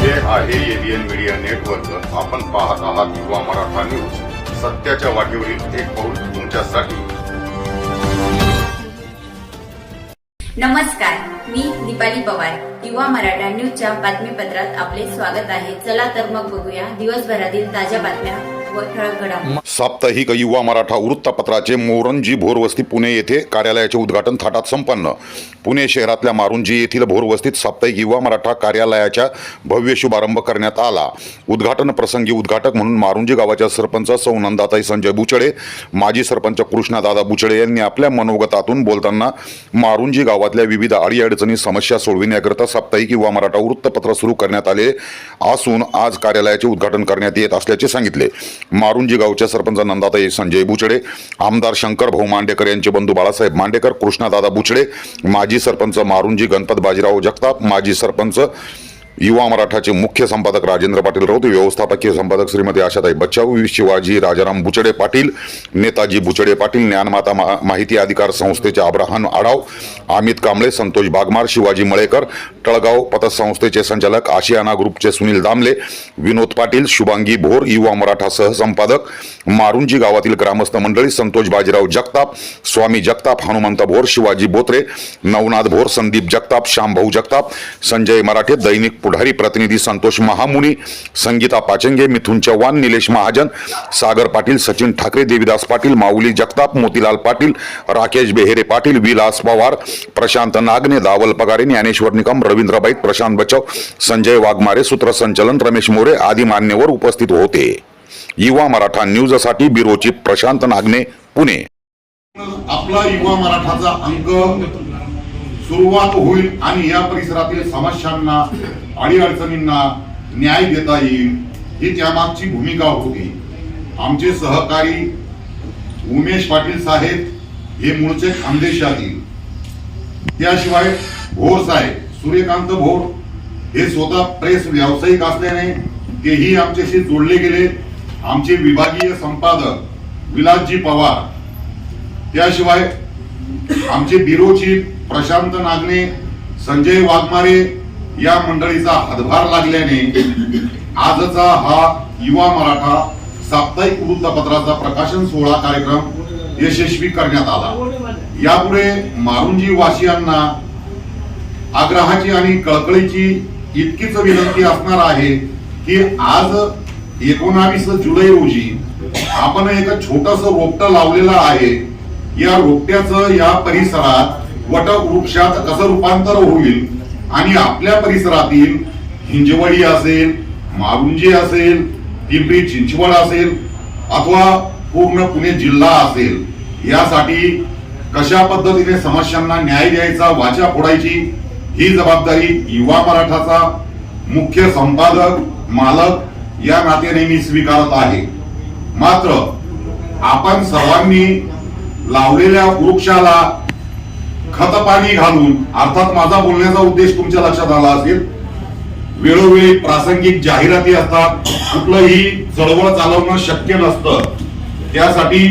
हे आहे ABN media network आपण पाहत आहात युवा मराठा न्यूज. सत्याच्या वाटेवरील एक पाऊल तुमच्यासाठी. नमस्कार मी दीपाली पवार. युवा मराठा न्यूजच्या बातमीपत्रात आपले स्वागत आहे. चला तर मग बघूया दिवसभरातील ताज्या बातम्या. साप्ताहिक युवा मराठा वृत्तपत्राचे मोरंजी भोरवस्ती पुणे येथे कार्यालयाचे उद्घाटन थाटात संपन्न. पुणे शहरातल्या मारुंजी येथील भोरवस्तीत साप्ताहिक युवा मराठा कार्यालयाच्या भव्य शुभारंभ करण्यात आला. उद्घाटन प्रसंगी उद्घाटक म्हणून मारुंजी गावाच्या सरपंच सौ नंदाताई संजय बुचडे माजी सरपंच कृष्णादादा बुचडे यांनी आपल्या मनोगतातून बोलताना मारुंजी गावातल्या विविध अडीअडचणी समस्या सोडविण्याकरिता साप्ताहिक युवा मराठा वृत्तपत्र सुरू करण्यात आले असून आज कार्यालयाचे उद्घाटन करण्यात येत असल्याचे सांगितले. मारुंजी गावच्या सरपंच नंदाताई संजय बुचडे आमदार शंकर भाऊ मांडेकर यांचे बंधू बाळासाहेब मांडेकर कृष्णादादा बुचडे माजी सरपंच मारुंजी गणपत बाजीराव जगताप माजी सरपंच युवा मराठाचे मुख्य संपादक राजेंद्र पाटील राऊत व्यवस्थापकीय संपादक श्रीमती आशाताई बच्चाऊ शिवाजी राजाराम बुचडे पाटील नेताजी बुचडे पाटील ज्ञानमाता मा- माहिती अधिकार संस्थेचे अब्राहम आडाव अमित कांबळे संतोष बागमार शिवाजी मळेकर टळगाव पतसंस्थेचे संचालक आशियाना ग्रुपचे सुनील दामले विनोद पाटील शुभांगी भोर युवा मराठा सहसंपादक मारुंजी गावातील ग्रामस्थ मंडळी संतोष बाजीराव जगताप स्वामी जगताप हनुमंत भोर शिवाजी बोत्रे नवनाथ भोर संदीप जगताप श्यामभाऊ जगताप संजय मराठे दैनिक पुढारी प्रतिनिधी संतोष महामुनी संगीता पाचंगे मिथुन चव्हाण निलेश महाजन सागर पाटील सचिन ठाकरे देविदास पाटील माऊली जगताप मोतीलाल पाटील राकेश बेहेरे पाटील विलास पवार प्रशांत नागने दावल पगारे ज्ञानेश्वर निकम रवींद्र बाईत प्रशांत बचाव संजय वाघमारे सूत्रसंचलन रमेश मोरे आदी मान्यवर उपस्थित होते. युवा मराठा न्यूजसाठी ब्युरो प्रशांत नागने पुणे. आपला युवा मराठाचा अंक सुरुवात होईल आणि या परिसरातील समस्यांना अडीअडचणींना न्याय देता येईल ही त्यामागची भूमिका होती. आमचे सहकारी उमेश पाटील साहेब हे मूळचे खानदेशातील त्याशिवाय भोर साहेब सूर्यकांत भोर हे स्वतः प्रेस व्यावसायिक असल्याने तेही आमच्याशी जोडले गेले. आमचे विभागीय संपादक विलासजी पवार. त्याशिवाय आमचे बिरो चीफ प्रशांत नागने संजय वाघमारे या मंडळीचा हातभार लागल्याने आजचा हा युवा मराठा साप्ताहिक वृत्तपत्राचा प्रकाशन सोहळा कार्यक्रम यशस्वी करण्यात आला. यापुढे मारुंजी वासियांना आग्रहाची आणि कळकळीची इतकीच विनंती असणार आहे की आज एकोणावीस जुलै रोजी आपण एक छोटस रोपट लावलेलं आहे. या रोपट्याचं या परिसरात वटवृक्षात कसं रूपांतर होईल आणि आपल्या परिसरातील हिंजवडी असेल मारुंजी असेल पिंपरी चिंचवड असेल अथवा पूर्ण पुणे जिल्हा असेल यासाठी कशा पद्धतीने समस्यांना न्याय द्यायचा वाचा फोडायची ही जबाबदारी युवा मराठाचा मुख्य संपादक मालक या नात्याने मी स्वीकारत आहे. मात्र आपण सर्वांनी लावलेल्या वृक्षाला खत पाणी घालून अर्थात माझा बोलण्याचा उद्देश तुमच्या लक्षात आला असेल वेळोवेळी प्रासंगिक जाहिराती असतात कुठलंही चळवळ चालवणं शक्य नसतं. त्यासाठी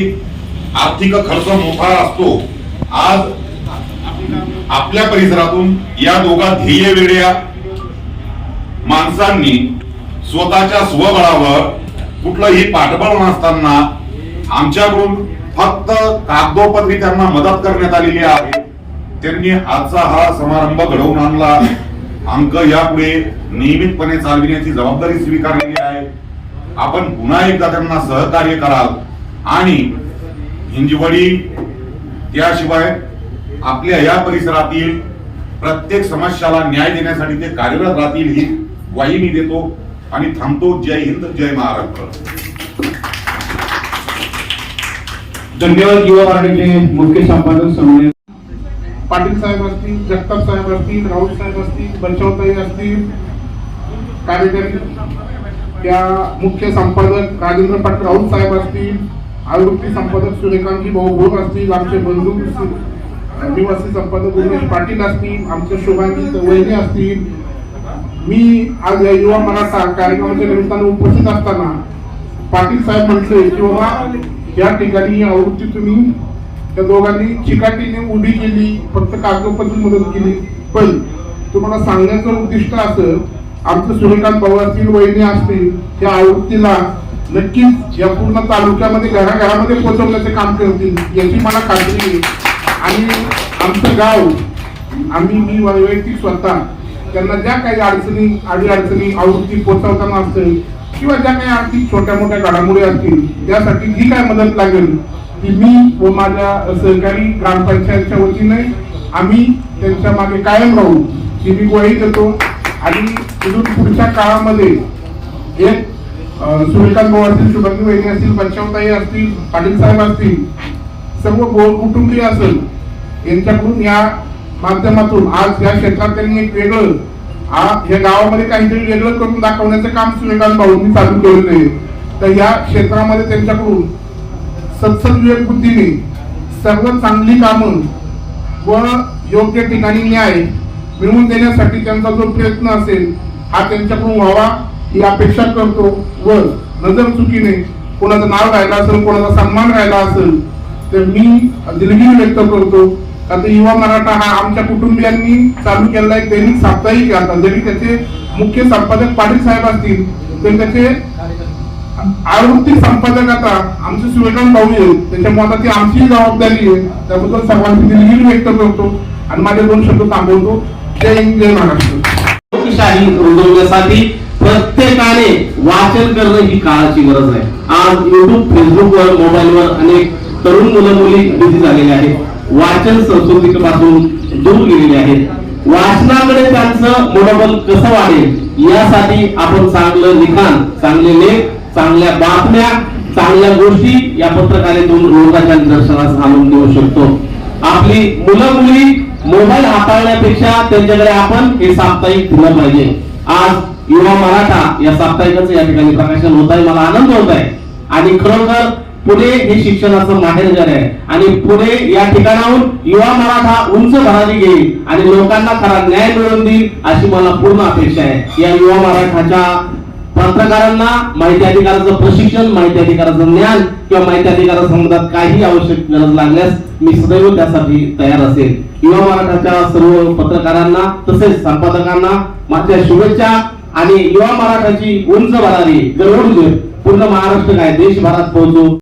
आर्थिक खर्च मोठा असतो. आज आपल्या परिसरातून या दोघा ध्येय वेड्या माणसांनी स्वतःच्या स्वबळावर कुठलंही पाठबळ नसताना आमच्याकडून फक्त कागदोपत्री त्यांना मदत करण्यात आलेली आहे. त्यांनी आजचा हा समारंभ घडवून आणला अंक यापुढे नियमितपणे चालविण्याची जबाबदारी स्वीकारलेली आहे. आपण पुन्हा एकदा त्यांना सहकार्य कराल. आणि हिंजवडी त्याशिवाय आपल्या या परिसरातील प्रत्येक समस्याला न्याय देण्यासाठी ते कार्यरत राहतील ही ग्वाही मी देतो आणि थांबतो. जय हिंद जय महाराष्ट्र. धन्यवाद युवा मराठीचे मुख्य संपादक समन्वय पाटील साहेब असतील जगताप साहेब असतील राऊत साहेब असतील बचावताई असतील कार्यकारी त्या मुख्य संपादक राजेंद्र पाटील राऊत साहेब असतील आवृत्ती संपादक सूर्यकांतजी भाऊ भोग असतील आमचे बंधू निवासी संपादक उमेश पाटील असतील आमचे शुभांगी वैने असतील. मी आज या युवा मराठा कार्यक्रमाच्या निमित्तानं उपस्थित असताना पाटील साहेब म्हटले की बाबा या ठिकाणी आवृत्ती तुम्ही त्या दोघांनी चिकाटीने उभी केली फक्त कागदपत्र मदत केली. पण तुम्हाला सांगण्याचं उद्दिष्ट असं आमचं सूर्यकांत भाऊ असतील वहिनी असतील त्या आवृत्तीला नक्कीच या पूर्ण तालुक्यामध्ये घराघरामध्ये पोहोचवण्याचे काम करतील याची मला खात्री आहे. आणि आमचं गाव आम्ही मी वैयक्तिक स्वतः त्यांना ज्या काही अडचणी आडी अडचणी आवृत्ती पोहोचवताना असेल किंवा ज्या काही आर्थिक छोट्या मोठ्या घडामोडी असतील त्यासाठी जी काय मदत लागेल ती मी व माझ्या सहकारी ग्रामपंचायतच्या वतीने आम्ही त्यांच्या मागे कायम राहू ही मी ग्वाही देतो. आणि इथून पुढच्या काळामध्ये एक अं, सूर्यकांत भाऊ असतील शुभांगी वहिनी असतील पंचावताई असतील पाटील साहेब असतील सर्व गोल कुटुंबीय असेल यांच्याकडून या माध्यमातून आज या क्षेत्रात त्यांनी एक वेगळं हा या गावामध्ये काहीतरी वेगळं करून दाखवण्याचं काम सूर्यकांत भाऊंनी चालू केलेलं आहे. तर या क्षेत्रामध्ये त्यांच्याकडून सत्सविवेक बुद्धीने सर्व चांगली कामं व योग्य ठिकाणी न्याय मिळवून देण्यासाठी त्यांचा जो प्रयत्न असेल हा त्यांच्याकडून व्हावा ही अपेक्षा करतो व नजर चुकीने कोणाचं नाव राहिलं असेल कोणाचा सन्मान राहिला असेल तर मी दिलगिरी व्यक्त करतो आता युवा मराठा हा आमच्या कुटुंबियांनी चालू केलेला एक दैनिक साप्ताहिक आता. जरी त्याचे मुख्य संपादक पाटील साहेब असतील तर त्याचे आवृत्ती संपादक आता आमचे सूर्यकांत भाऊ आहेत त्याच्यामुळे आता ती आमची जबाबदारी आहे. त्याबद्दल सर्वांची दिलगिरी व्यक्त करतो आणि माझे दोन शब्द थांबवतो. जय हिंद जय महाराष्ट्र. लोकशाही रुजवण्यासाठी प्रत्येकाने वाचन करणं ही काळाची गरज आहे. आज युट्यूब फेसबुकवर मोबाईलवर अनेक तरुण मुलं मुली बिझी झालेले आहेत. वाचन संस्कृतीपासून दूर गेलेले आहेत. वाचनाकडे त्यांचं मनोबल कसं वाढेल यासाठी आपण चांगलं लिखाण चांगले लेख चांगल्या बातम्या चांगल्या गोष्टी या पत्रकारितेतून लोकांच्या निदर्शनास आणून देऊ शकतो. आपली मुलं मुली मोबाईल हाताळण्यापेक्षा त्यांच्याकडे आपण हे साप्ताहिक दिलं पाहिजे. आज युवा मराठा या साप्ताहिकाचं या ठिकाणी प्रकाशन होत आहे मला आनंद होत आहे आणि खरोखर पुणे हे शिक्षणाचं माहेरघर आहे. आणि पुणे या ठिकाणाहून युवा मराठा उंच भरारी घेईल आणि लोकांना खरा न्याय मिळवून देईल अशी मला पूर्ण अपेक्षा आहे. या युवा मराठाच्या पत्रकारांना माहिती अधिकाराचं प्रशिक्षण माहिती अधिकाराचं ज्ञान किंवा माहिती अधिकारासंबंधात काही आवश्यक गरज लागल्यास मी सदैव त्यासाठी तयार असेल. युवा मराठाच्या सर्व पत्रकारांना तसेच संपादकांना माझ्या शुभेच्छा आणि युवा मराठाची उंच भरारी गरुड पूर्ण महाराष्ट्र काय देशभरात पोहोचू.